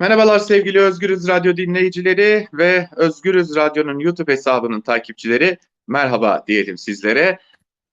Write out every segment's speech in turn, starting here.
Merhabalar sevgili Özgürüz Radyo dinleyicileri ve Özgürüz Radyo'nun YouTube hesabının takipçileri. Merhaba diyelim sizlere.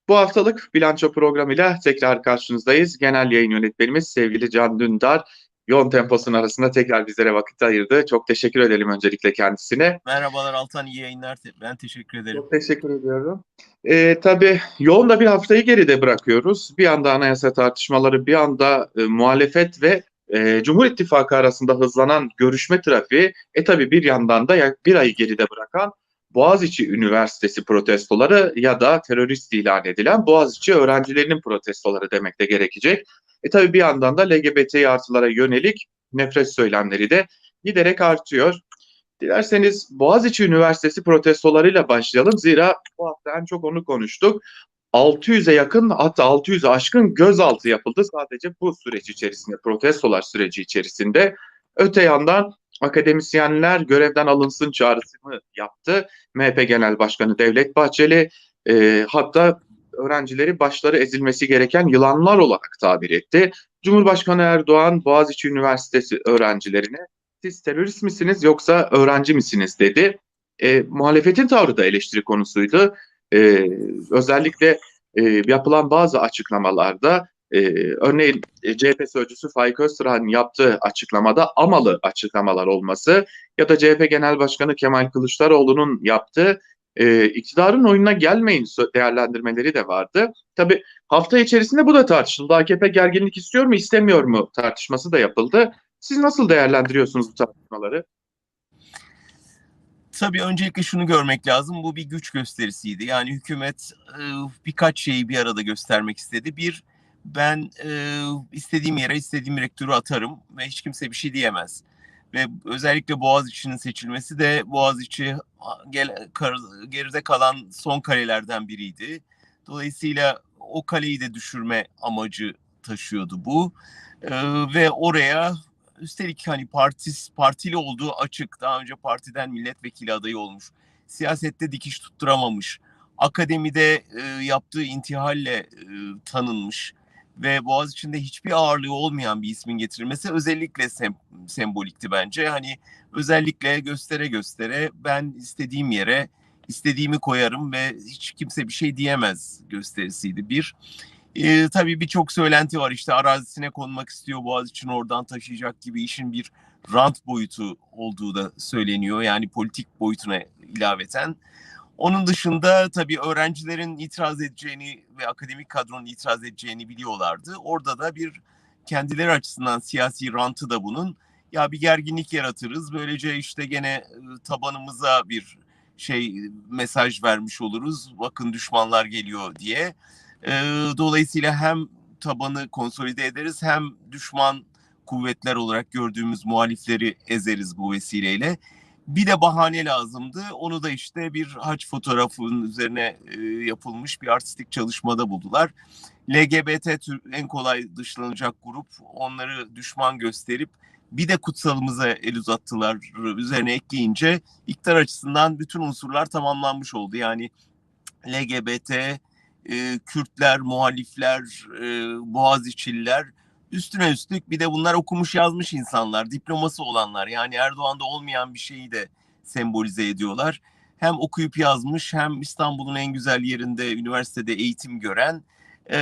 Bu haftalık bilanço programıyla tekrar karşınızdayız. Genel yayın yönetmenimiz sevgili Can Dündar yoğun temposun arasında tekrar bizlere vakit ayırdı. Çok teşekkür edelim öncelikle kendisine. Merhabalar Altan, iyi yayınlar. Ben teşekkür ederim. Çok teşekkür ediyorum. Ee, tabii yoğun da bir haftayı geride bırakıyoruz. Bir anda anayasa tartışmaları, bir anda e, muhalefet ve e, Cumhur İttifakı arasında hızlanan görüşme trafiği, e tabii bir yandan da bir ayı geride bırakan Boğaziçi Üniversitesi protestoları ya da terörist ilan edilen Boğaziçi öğrencilerinin protestoları demek de gerekecek. E tabii bir yandan da LGBT artılara yönelik nefret söylemleri de giderek artıyor. Dilerseniz Boğaziçi Üniversitesi protestolarıyla başlayalım. Zira bu hafta en çok onu konuştuk. 600'e yakın hatta 600'e aşkın gözaltı yapıldı sadece bu süreç içerisinde, protestolar süreci içerisinde. Öte yandan akademisyenler görevden alınsın çağrısını yaptı. MHP Genel Başkanı Devlet Bahçeli e, hatta öğrencileri başları ezilmesi gereken yılanlar olarak tabir etti. Cumhurbaşkanı Erdoğan Boğaziçi Üniversitesi öğrencilerine siz terörist misiniz yoksa öğrenci misiniz dedi. E, muhalefetin tavrı da eleştiri konusuydu. E, özellikle e, yapılan bazı açıklamalarda e, örneğin e, CHP sözcüsü Faik Öztürk'ün yaptığı açıklamada amalı açıklamalar olması ya da CHP Genel Başkanı Kemal Kılıçdaroğlu'nun yaptığı e, iktidarın oyununa gelmeyin değerlendirmeleri de vardı. Tabi hafta içerisinde bu da tartışıldı. AKP gerginlik istiyor mu istemiyor mu tartışması da yapıldı. Siz nasıl değerlendiriyorsunuz bu tartışmaları? Tabii öncelikle şunu görmek lazım. Bu bir güç gösterisiydi. Yani hükümet e, birkaç şeyi bir arada göstermek istedi. Bir, ben e, istediğim yere istediğim rektörü atarım ve hiç kimse bir şey diyemez. Ve özellikle Boğaziçi'nin seçilmesi de Boğaziçi gel, kar, geride kalan son kalelerden biriydi. Dolayısıyla o kaleyi de düşürme amacı taşıyordu bu. E, ve oraya üstelik hani partis, partili olduğu açık. Daha önce partiden milletvekili adayı olmuş. Siyasette dikiş tutturamamış. Akademide e, yaptığı intihalle e, tanınmış ve Boğaziçi'nde hiçbir ağırlığı olmayan bir ismin getirilmesi özellikle sem sembolikti bence. Hani özellikle göstere göstere ben istediğim yere istediğimi koyarım ve hiç kimse bir şey diyemez gösterisiydi bir. Ee, tabii birçok söylenti var işte arazisine konmak istiyor Boğaziçi'ni oradan taşıyacak gibi işin bir rant boyutu olduğu da söyleniyor. Yani politik boyutuna ilaveten. Onun dışında tabii öğrencilerin itiraz edeceğini ve akademik kadronun itiraz edeceğini biliyorlardı. Orada da bir kendileri açısından siyasi rantı da bunun. Ya bir gerginlik yaratırız. Böylece işte gene tabanımıza bir şey mesaj vermiş oluruz. Bakın düşmanlar geliyor diye. Dolayısıyla hem tabanı konsolide ederiz hem düşman kuvvetler olarak gördüğümüz muhalifleri ezeriz bu vesileyle. Bir de bahane lazımdı. Onu da işte bir haç fotoğrafının üzerine e, yapılmış bir artistik çalışmada buldular. LGBT en kolay dışlanacak grup onları düşman gösterip bir de kutsalımıza el uzattılar üzerine ekleyince iktidar açısından bütün unsurlar tamamlanmış oldu. Yani LGBT, e, Kürtler, muhalifler, e, Boğaziçi'liler üstüne üstlük bir de bunlar okumuş yazmış insanlar, diploması olanlar. Yani Erdoğan'da olmayan bir şeyi de sembolize ediyorlar. Hem okuyup yazmış hem İstanbul'un en güzel yerinde üniversitede eğitim gören e,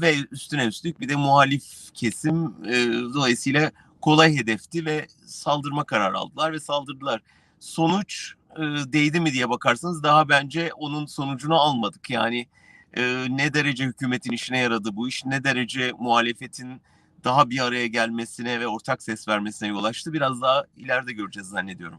ve üstüne üstlük bir de muhalif kesim e, dolayısıyla kolay hedefti ve saldırma kararı aldılar ve saldırdılar. Sonuç e, değdi mi diye bakarsanız daha bence onun sonucunu almadık. Yani e, ne derece hükümetin işine yaradı bu iş, ne derece muhalefetin daha bir araya gelmesine ve ortak ses vermesine yol açtı. Biraz daha ileride göreceğiz zannediyorum.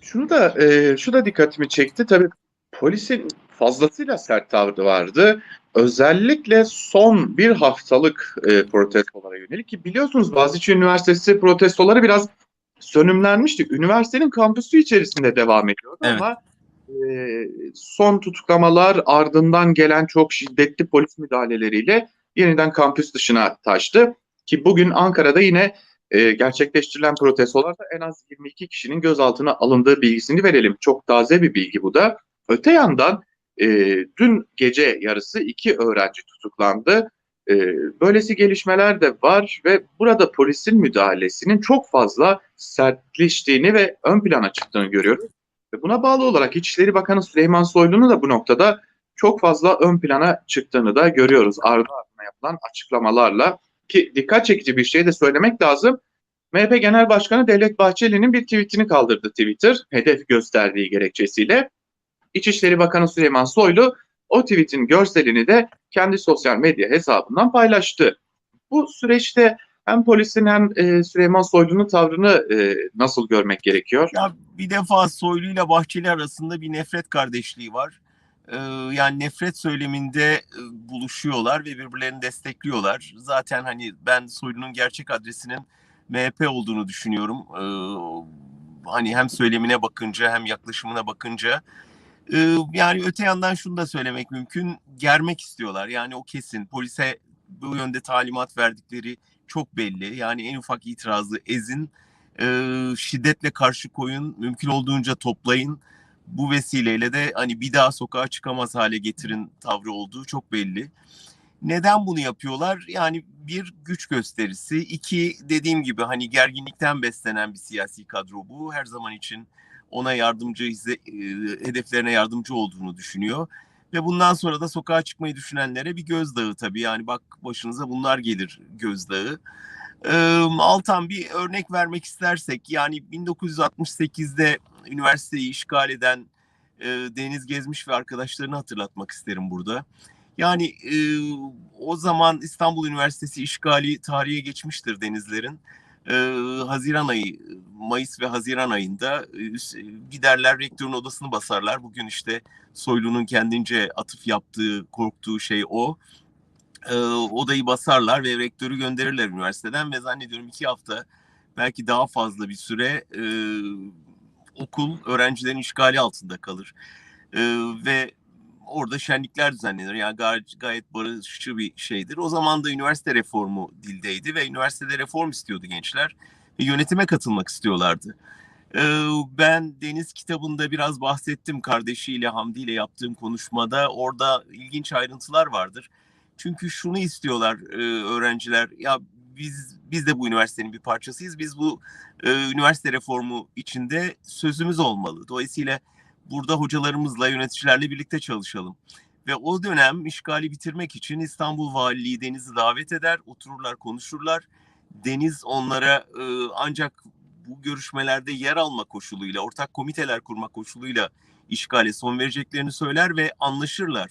Şunu da e, şu da dikkatimi çekti. Tabii polisin fazlasıyla sert tavrı vardı. Özellikle son bir haftalık e, protestolara yönelik ki biliyorsunuz Boğaziçi Üniversitesi protestoları biraz sönümlenmişti. Üniversitenin kampüsü içerisinde devam ediyordu evet. ama son tutuklamalar ardından gelen çok şiddetli polis müdahaleleriyle yeniden kampüs dışına taştı. Ki bugün Ankara'da yine e, gerçekleştirilen protestolarda en az 22 kişinin gözaltına alındığı bilgisini verelim. Çok taze bir bilgi bu da. Öte yandan e, dün gece yarısı iki öğrenci tutuklandı. E, böylesi gelişmeler de var ve burada polisin müdahalesinin çok fazla sertleştiğini ve ön plana çıktığını görüyoruz. Ve buna bağlı olarak İçişleri Bakanı Süleyman Soylu'nun da bu noktada çok fazla ön plana çıktığını da görüyoruz ardı ardına yapılan açıklamalarla. Ki dikkat çekici bir şey de söylemek lazım. MHP Genel Başkanı Devlet Bahçeli'nin bir tweetini kaldırdı Twitter, hedef gösterdiği gerekçesiyle. İçişleri Bakanı Süleyman Soylu o tweetin görselini de kendi sosyal medya hesabından paylaştı. Bu süreçte hem polisin hem e, Süleyman Soylu'nun tavrını e, nasıl görmek gerekiyor? Ya bir defa Soylu ile Bahçeli arasında bir nefret kardeşliği var. Ee, yani nefret söyleminde e, buluşuyorlar ve birbirlerini destekliyorlar. Zaten hani ben Soylu'nun gerçek adresinin MHP olduğunu düşünüyorum. Ee, hani hem söylemine bakınca hem yaklaşımına bakınca. Ee, yani öte yandan şunu da söylemek mümkün. Germek istiyorlar. Yani o kesin. Polise bu yönde talimat verdikleri çok belli. Yani en ufak itirazı ezin, e, şiddetle karşı koyun, mümkün olduğunca toplayın. Bu vesileyle de hani bir daha sokağa çıkamaz hale getirin tavrı olduğu çok belli. Neden bunu yapıyorlar? Yani bir güç gösterisi, iki dediğim gibi hani gerginlikten beslenen bir siyasi kadro bu. Her zaman için ona yardımcı, hedeflerine yardımcı olduğunu düşünüyor. Ve bundan sonra da sokağa çıkmayı düşünenlere bir gözdağı tabii. Yani bak başınıza bunlar gelir gözdağı. Ee, Altan bir örnek vermek istersek yani 1968'de üniversiteyi işgal eden e, Deniz Gezmiş ve arkadaşlarını hatırlatmak isterim burada. Yani e, o zaman İstanbul Üniversitesi işgali tarihe geçmiştir Denizlerin. E, Haziran ayı, Mayıs ve Haziran ayında e, giderler rektörün odasını basarlar. Bugün işte Soylu'nun kendince atıf yaptığı, korktuğu şey o. E, odayı basarlar ve rektörü gönderirler üniversiteden ve zannediyorum iki hafta belki daha fazla bir süre e, okul öğrencilerin işgali altında kalır. E, ve orada şenlikler düzenlenir. Yani gayet, gayet barışçı bir şeydir. O zaman da üniversite reformu dildeydi ve üniversitede reform istiyordu gençler. Ve yönetime katılmak istiyorlardı. Ee, ben Deniz kitabında biraz bahsettim kardeşiyle Hamdi ile yaptığım konuşmada. Orada ilginç ayrıntılar vardır. Çünkü şunu istiyorlar e, öğrenciler. Ya biz biz de bu üniversitenin bir parçasıyız. Biz bu e, üniversite reformu içinde sözümüz olmalı. Dolayısıyla burada hocalarımızla, yöneticilerle birlikte çalışalım. Ve o dönem işgali bitirmek için İstanbul Valiliği Deniz'i davet eder, otururlar, konuşurlar. Deniz onlara e, ancak bu görüşmelerde yer alma koşuluyla, ortak komiteler kurma koşuluyla işgale son vereceklerini söyler ve anlaşırlar.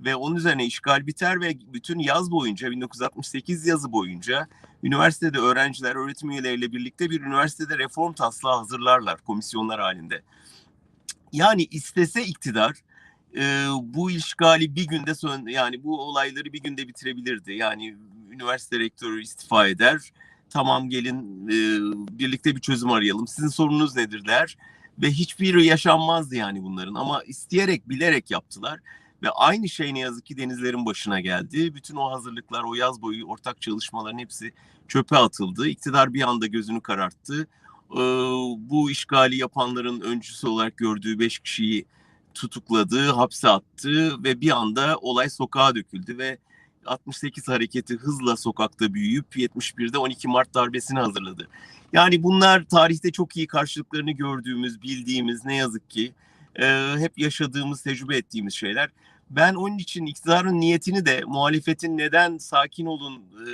Ve onun üzerine işgal biter ve bütün yaz boyunca, 1968 yazı boyunca üniversitede öğrenciler, öğretim üyeleriyle birlikte bir üniversitede reform taslağı hazırlarlar komisyonlar halinde. Yani istese iktidar e, bu işgali bir günde son yani bu olayları bir günde bitirebilirdi. Yani üniversite rektörü istifa eder. Tamam gelin e, birlikte bir çözüm arayalım. Sizin sorununuz nedir der ve hiçbir yaşanmazdı yani bunların ama isteyerek bilerek yaptılar. Ve aynı şey ne yazık ki denizlerin başına geldi. Bütün o hazırlıklar, o yaz boyu ortak çalışmaların hepsi çöpe atıldı. İktidar bir anda gözünü kararttı bu işgali yapanların öncüsü olarak gördüğü beş kişiyi tutukladı, hapse attı ve bir anda olay sokağa döküldü ve 68 hareketi hızla sokakta büyüyüp 71'de 12 Mart darbesini hazırladı. Yani bunlar tarihte çok iyi karşılıklarını gördüğümüz, bildiğimiz ne yazık ki e, hep yaşadığımız, tecrübe ettiğimiz şeyler. Ben onun için iktidarın niyetini de muhalefetin neden sakin olun e,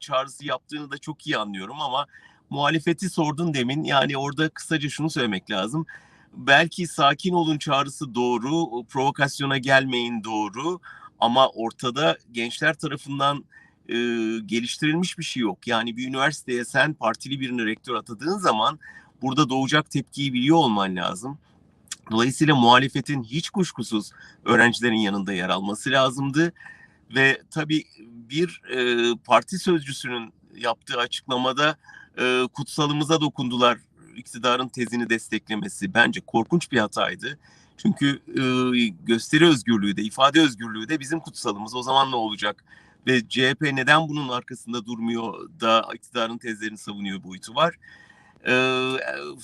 çağrısı yaptığını da çok iyi anlıyorum ama muhalefeti sordun demin. Yani orada kısaca şunu söylemek lazım. Belki sakin olun çağrısı doğru, provokasyona gelmeyin doğru ama ortada gençler tarafından e, geliştirilmiş bir şey yok. Yani bir üniversiteye sen partili birini rektör atadığın zaman burada doğacak tepkiyi biliyor olman lazım. Dolayısıyla muhalefetin hiç kuşkusuz öğrencilerin yanında yer alması lazımdı. Ve tabii bir e, parti sözcüsünün yaptığı açıklamada e, kutsalımıza dokundular iktidarın tezini desteklemesi bence korkunç bir hataydı. Çünkü e, gösteri özgürlüğü de, ifade özgürlüğü de bizim kutsalımız. O zaman ne olacak? Ve CHP neden bunun arkasında durmuyor da iktidarın tezlerini savunuyor boyutu var. Ee,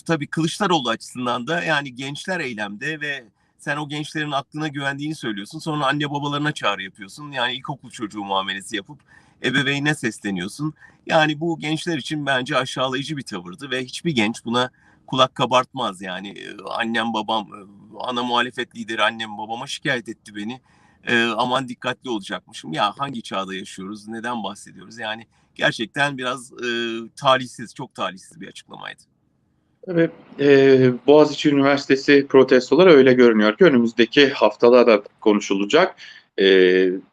tabii Kılıçdaroğlu açısından da yani gençler eylemde ve sen o gençlerin aklına güvendiğini söylüyorsun. Sonra anne babalarına çağrı yapıyorsun. Yani ilkokul çocuğu muamelesi yapıp ebeveynine sesleniyorsun. Yani bu gençler için bence aşağılayıcı bir tavırdı ve hiçbir genç buna kulak kabartmaz. Yani e, annem babam, e, ana muhalefet lideri annem babama şikayet etti beni. E, aman dikkatli olacakmışım. Ya hangi çağda yaşıyoruz, neden bahsediyoruz? Yani gerçekten biraz e, talihsiz, çok talihsiz bir açıklamaydı. Tabii e, Boğaziçi Üniversitesi protestoları öyle görünüyor ki önümüzdeki haftalarda konuşulacak. E,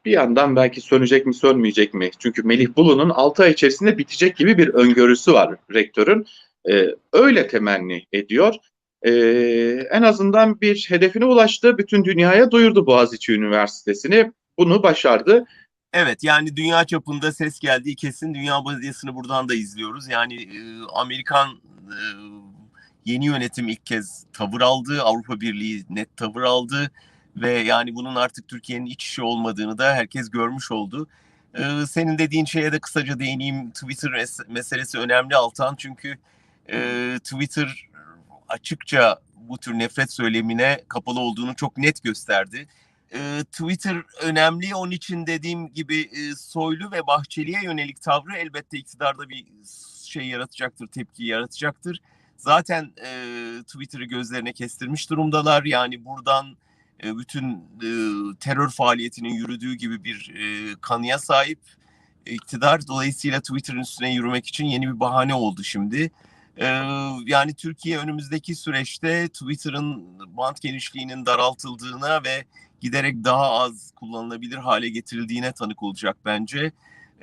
bir yandan belki sönecek mi sönmeyecek mi? Çünkü Melih Bulu'nun 6 ay içerisinde bitecek gibi bir öngörüsü var rektörün. E, öyle temenni ediyor. E, en azından bir hedefine ulaştı. Bütün dünyaya duyurdu Boğaziçi Üniversitesi'ni. Bunu başardı. Evet yani dünya çapında ses geldiği kesin. Dünya medyasını buradan da izliyoruz. Yani e, Amerikan e, yeni yönetim ilk kez tavır aldı. Avrupa Birliği net tavır aldı. Ve yani bunun artık Türkiye'nin iç işi olmadığını da herkes görmüş oldu. E, senin dediğin şeye de kısaca değineyim. Twitter mes- meselesi önemli Altan. Çünkü e, Twitter açıkça bu tür nefret söylemine kapalı olduğunu çok net gösterdi. E, Twitter önemli. Onun için dediğim gibi e, Soylu ve Bahçeli'ye yönelik tavrı elbette iktidarda bir şey yaratacaktır, tepki yaratacaktır. Zaten e, Twitter'ı gözlerine kestirmiş durumdalar. Yani buradan e, bütün e, terör faaliyetinin yürüdüğü gibi bir e, kanıya sahip iktidar. Dolayısıyla Twitter'ın üstüne yürümek için yeni bir bahane oldu şimdi. Ee, yani Türkiye önümüzdeki süreçte Twitter'ın bant genişliğinin daraltıldığına ve giderek daha az kullanılabilir hale getirildiğine tanık olacak bence.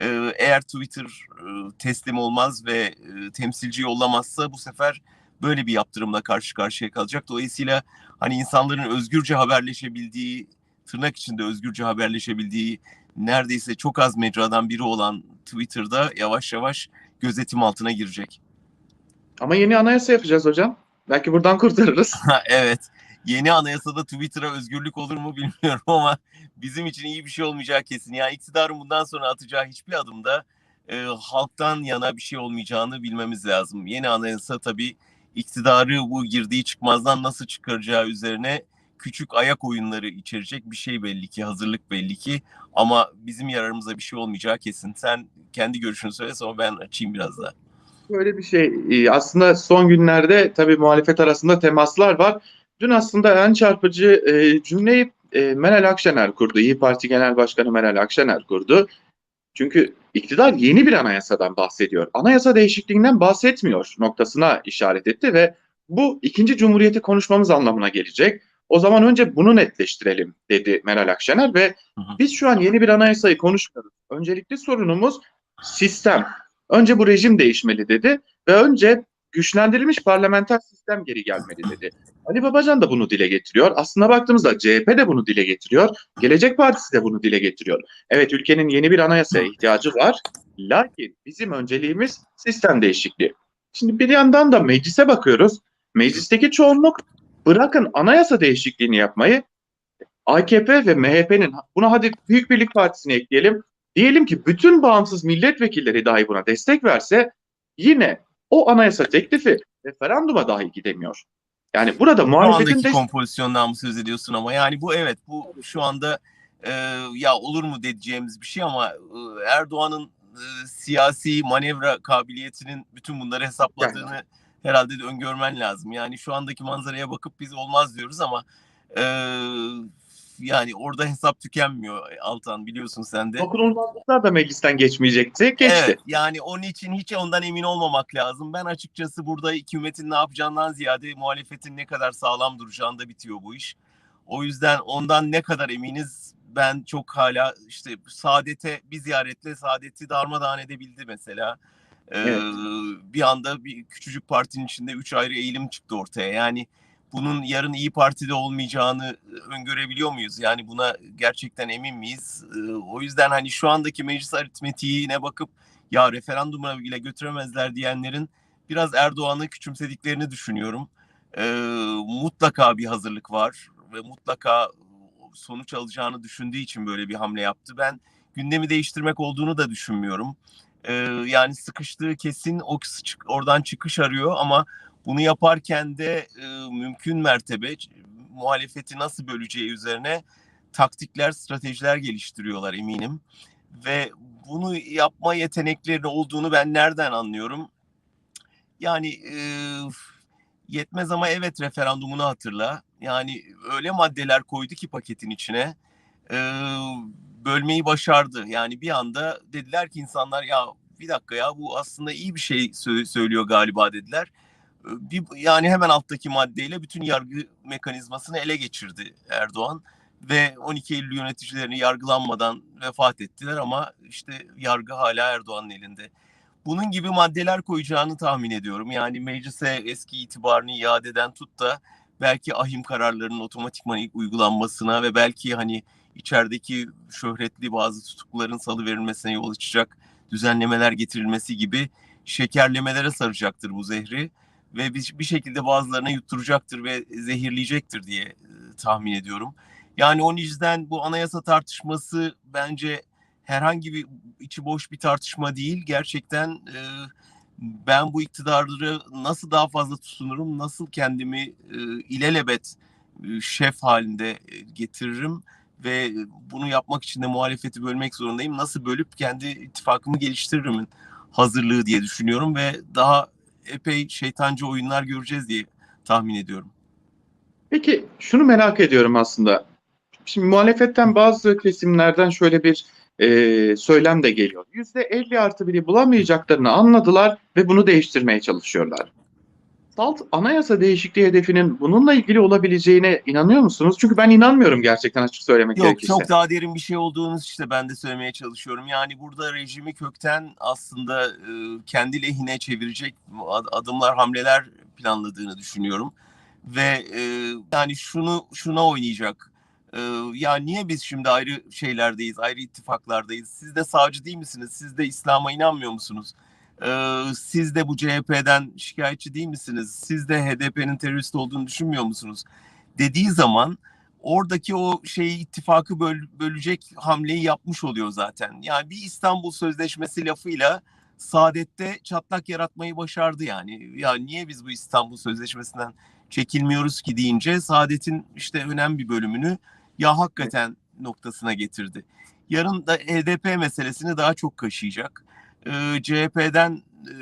Ee, eğer Twitter e, teslim olmaz ve e, temsilci yollamazsa bu sefer böyle bir yaptırımla karşı karşıya kalacak. Dolayısıyla hani insanların özgürce haberleşebildiği, tırnak içinde özgürce haberleşebildiği neredeyse çok az mecradan biri olan Twitter'da yavaş yavaş gözetim altına girecek. Ama yeni anayasa yapacağız hocam. Belki buradan kurtarırız. evet. Yeni anayasada Twitter'a özgürlük olur mu bilmiyorum ama bizim için iyi bir şey olmayacağı kesin. Yani iktidarın bundan sonra atacağı hiçbir adımda e, halktan yana bir şey olmayacağını bilmemiz lazım. Yeni anayasa tabii iktidarı bu girdiği çıkmazdan nasıl çıkaracağı üzerine küçük ayak oyunları içerecek bir şey belli ki, hazırlık belli ki. Ama bizim yararımıza bir şey olmayacağı kesin. Sen kendi görüşünü söyle sonra ben açayım biraz daha. Böyle bir şey. Ee, Aslında son günlerde tabii muhalefet arasında temaslar var. Dün aslında en çarpıcı e, cümleyi e, Meral Akşener kurdu. İyi Parti Genel Başkanı Meral Akşener kurdu. Çünkü iktidar yeni bir anayasadan bahsediyor. Anayasa değişikliğinden bahsetmiyor noktasına işaret etti ve bu ikinci cumhuriyeti konuşmamız anlamına gelecek. O zaman önce bunu netleştirelim dedi Meral Akşener ve biz şu an yeni bir anayasayı konuşmuyoruz. Öncelikli sorunumuz sistem. Önce bu rejim değişmeli dedi ve önce güçlendirilmiş parlamenter sistem geri gelmeli dedi. Ali Babacan da bunu dile getiriyor. Aslına baktığımızda CHP de bunu dile getiriyor. Gelecek Partisi de bunu dile getiriyor. Evet ülkenin yeni bir anayasaya ihtiyacı var. Lakin bizim önceliğimiz sistem değişikliği. Şimdi bir yandan da meclise bakıyoruz. Meclisteki çoğunluk bırakın anayasa değişikliğini yapmayı AKP ve MHP'nin buna hadi Büyük Birlik Partisi'ni ekleyelim. Diyelim ki bütün bağımsız milletvekilleri dahi buna destek verse yine o anayasa teklifi referanduma dahi gidemiyor. Yani burada muhalefetin de kompozisyondan mı söz ediyorsun ama yani bu evet bu şu anda e, ya olur mu diyeceğimiz bir şey ama e, Erdoğan'ın e, siyasi manevra kabiliyetinin bütün bunları hesapladığını herhalde de öngörmen lazım. Yani şu andaki manzaraya bakıp biz olmaz diyoruz ama e, yani orada hesap tükenmiyor Altan biliyorsun sen de. dokunulmazlıklar da meclisten geçmeyecekti. Geçti. Evet yani onun için hiç ondan emin olmamak lazım. Ben açıkçası burada hükümetin ne yapacağından ziyade muhalefetin ne kadar sağlam duracağında bitiyor bu iş. O yüzden ondan ne kadar eminiz ben çok hala işte Saadet'e bir ziyaretle Saadet'i darmadağın edebildi mesela. Ee, Evet. Bir anda bir küçücük partinin içinde üç ayrı eğilim çıktı ortaya. Yani bunun yarın iyi Parti'de olmayacağını öngörebiliyor muyuz? Yani buna gerçekten emin miyiz? O yüzden hani şu andaki meclis aritmetiğine bakıp ya referanduma bile götüremezler diyenlerin biraz Erdoğan'ı küçümsediklerini düşünüyorum. Mutlaka bir hazırlık var ve mutlaka sonuç alacağını düşündüğü için böyle bir hamle yaptı. Ben gündemi değiştirmek olduğunu da düşünmüyorum. Yani sıkıştığı kesin o oradan çıkış arıyor ama bunu yaparken de e, mümkün mertebe muhalefeti nasıl böleceği üzerine taktikler, stratejiler geliştiriyorlar eminim. Ve bunu yapma yetenekleri olduğunu ben nereden anlıyorum? Yani e, yetmez ama evet referandumunu hatırla. Yani öyle maddeler koydu ki paketin içine e, bölmeyi başardı. Yani bir anda dediler ki insanlar ya bir dakika ya bu aslında iyi bir şey sö- söylüyor galiba dediler. Bir, yani hemen alttaki maddeyle bütün yargı mekanizmasını ele geçirdi Erdoğan ve 12 Eylül yöneticilerini yargılanmadan vefat ettiler ama işte yargı hala Erdoğan'ın elinde. Bunun gibi maddeler koyacağını tahmin ediyorum. Yani meclise eski itibarını iadeden tut da belki ahim kararlarının otomatikman uygulanmasına ve belki hani içerideki şöhretli bazı tutukluların salı verilmesine yol açacak düzenlemeler getirilmesi gibi şekerlemelere saracaktır bu zehri ve bir, bir şekilde bazılarına yutturacaktır ve zehirleyecektir diye e, tahmin ediyorum. Yani o yüzden bu anayasa tartışması bence herhangi bir içi boş bir tartışma değil. Gerçekten e, ben bu iktidarları nasıl daha fazla tutunurum, nasıl kendimi e, ilelebet e, şef halinde e, getiririm ve bunu yapmak için de muhalefeti bölmek zorundayım. Nasıl bölüp kendi ittifakımı geliştiririm hazırlığı diye düşünüyorum ve daha epey şeytancı oyunlar göreceğiz diye tahmin ediyorum. Peki şunu merak ediyorum aslında. Şimdi muhalefetten bazı kesimlerden şöyle bir e, söylem de geliyor. %50 artı biri bulamayacaklarını anladılar ve bunu değiştirmeye çalışıyorlar. Salt anayasa değişikliği hedefinin bununla ilgili olabileceğine inanıyor musunuz? Çünkü ben inanmıyorum gerçekten açık söylemek Yok gerekirse. çok daha derin bir şey olduğunu işte ben de söylemeye çalışıyorum. Yani burada rejimi kökten aslında e, kendi lehine çevirecek ad- adımlar, hamleler planladığını düşünüyorum. Ve e, yani şunu şuna oynayacak. E, ya niye biz şimdi ayrı şeylerdeyiz, ayrı ittifaklardayız? Siz de sağcı değil misiniz? Siz de İslam'a inanmıyor musunuz? Ee, siz de bu CHP'den şikayetçi değil misiniz? Siz de HDP'nin terörist olduğunu düşünmüyor musunuz? Dediği zaman oradaki o şeyi ittifakı böl, bölecek hamleyi yapmış oluyor zaten. Yani bir İstanbul Sözleşmesi lafıyla Saadet'te çatlak yaratmayı başardı yani. Ya niye biz bu İstanbul Sözleşmesi'nden çekilmiyoruz ki deyince Saadet'in işte önemli bir bölümünü ya hakikaten noktasına getirdi. Yarın da HDP meselesini daha çok kaşıyacak. Ee, CHP'den e,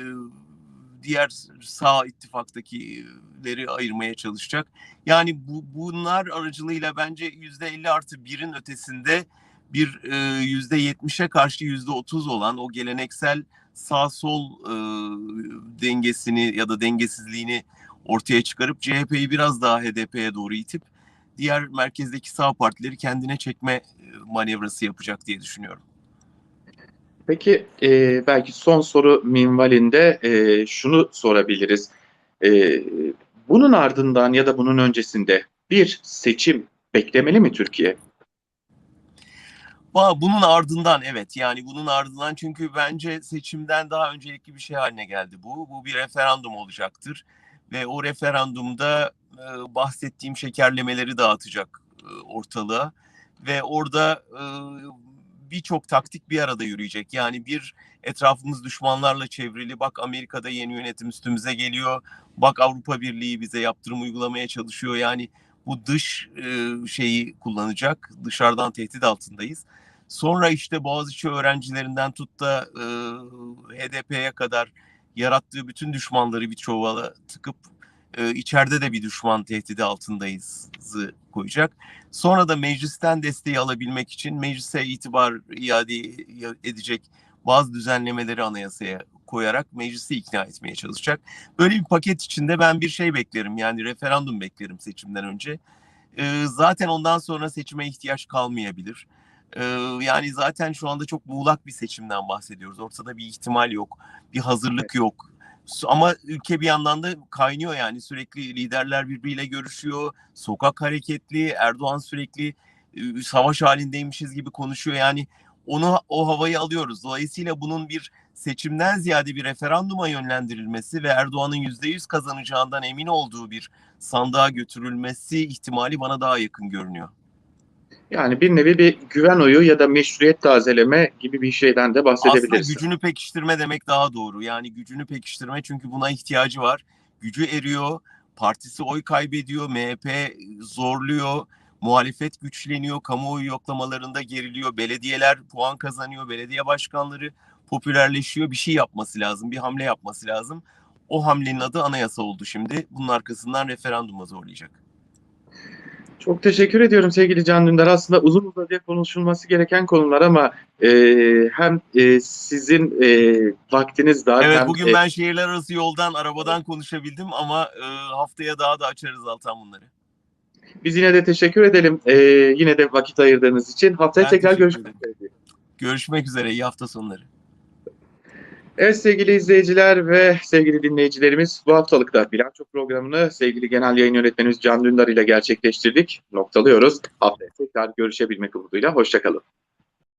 diğer sağ ittifaktakileri ayırmaya çalışacak. Yani bu, bunlar aracılığıyla bence yüzde 50 artı birin ötesinde bir e, yüzde yetmişe karşı yüzde otuz olan o geleneksel sağ sol e, dengesini ya da dengesizliğini ortaya çıkarıp CHP'yi biraz daha HDP'ye doğru itip diğer merkezdeki sağ partileri kendine çekme e, manevrası yapacak diye düşünüyorum. Peki e, belki son soru minvalinde e, şunu sorabiliriz. E, bunun ardından ya da bunun öncesinde bir seçim beklemeli mi Türkiye? Bunun ardından evet yani bunun ardından çünkü bence seçimden daha öncelikli bir şey haline geldi bu. Bu bir referandum olacaktır ve o referandumda e, bahsettiğim şekerlemeleri dağıtacak e, ortalığa ve orada e, birçok taktik bir arada yürüyecek. Yani bir etrafımız düşmanlarla çevrili. Bak Amerika'da yeni yönetim üstümüze geliyor. Bak Avrupa Birliği bize yaptırım uygulamaya çalışıyor. Yani bu dış e, şeyi kullanacak. Dışarıdan tehdit altındayız. Sonra işte Boğaziçi öğrencilerinden tut da e, HDP'ye kadar yarattığı bütün düşmanları bir çuvala tıkıp e, içeride de bir düşman tehdidi altındayız koyacak. Sonra da meclisten desteği alabilmek için meclise itibar iade edecek bazı düzenlemeleri anayasaya koyarak meclisi ikna etmeye çalışacak. Böyle bir paket içinde ben bir şey beklerim yani referandum beklerim seçimden önce. E, zaten ondan sonra seçime ihtiyaç kalmayabilir. E, yani zaten şu anda çok muğlak bir seçimden bahsediyoruz. Ortada bir ihtimal yok, bir hazırlık yok. Ama ülke bir yandan da kaynıyor yani sürekli liderler birbiriyle görüşüyor. Sokak hareketli, Erdoğan sürekli e, savaş halindeymişiz gibi konuşuyor. Yani onu o havayı alıyoruz. Dolayısıyla bunun bir seçimden ziyade bir referanduma yönlendirilmesi ve Erdoğan'ın yüzde yüz kazanacağından emin olduğu bir sandığa götürülmesi ihtimali bana daha yakın görünüyor. Yani bir nevi bir güven oyu ya da meşruiyet tazeleme gibi bir şeyden de bahsedebiliriz. Aslında gücünü pekiştirme demek daha doğru. Yani gücünü pekiştirme çünkü buna ihtiyacı var. Gücü eriyor, partisi oy kaybediyor, MHP zorluyor, muhalefet güçleniyor, kamuoyu yoklamalarında geriliyor, belediyeler puan kazanıyor, belediye başkanları popülerleşiyor. Bir şey yapması lazım, bir hamle yapması lazım. O hamlenin adı anayasa oldu şimdi. Bunun arkasından referanduma zorlayacak. Çok teşekkür ediyorum sevgili Can Dündar. Aslında uzun uzadıya konuşulması gereken konular ama e, hem e, sizin e, vaktiniz dar Evet hem bugün e, ben şehirler arası yoldan, arabadan konuşabildim ama e, haftaya daha da açarız Altan bunları. biz yine de teşekkür edelim. E, yine de vakit ayırdığınız için. Haftaya Ben tekrar görüşmek üzere. Görüşmek üzere, iyi hafta sonları. Evet sevgili izleyiciler ve sevgili dinleyicilerimiz bu haftalık da bilanço programını sevgili genel yayın yönetmenimiz Can Dündar ile gerçekleştirdik. Noktalıyoruz. Haftaya tekrar görüşebilmek umuduyla. Hoşçakalın.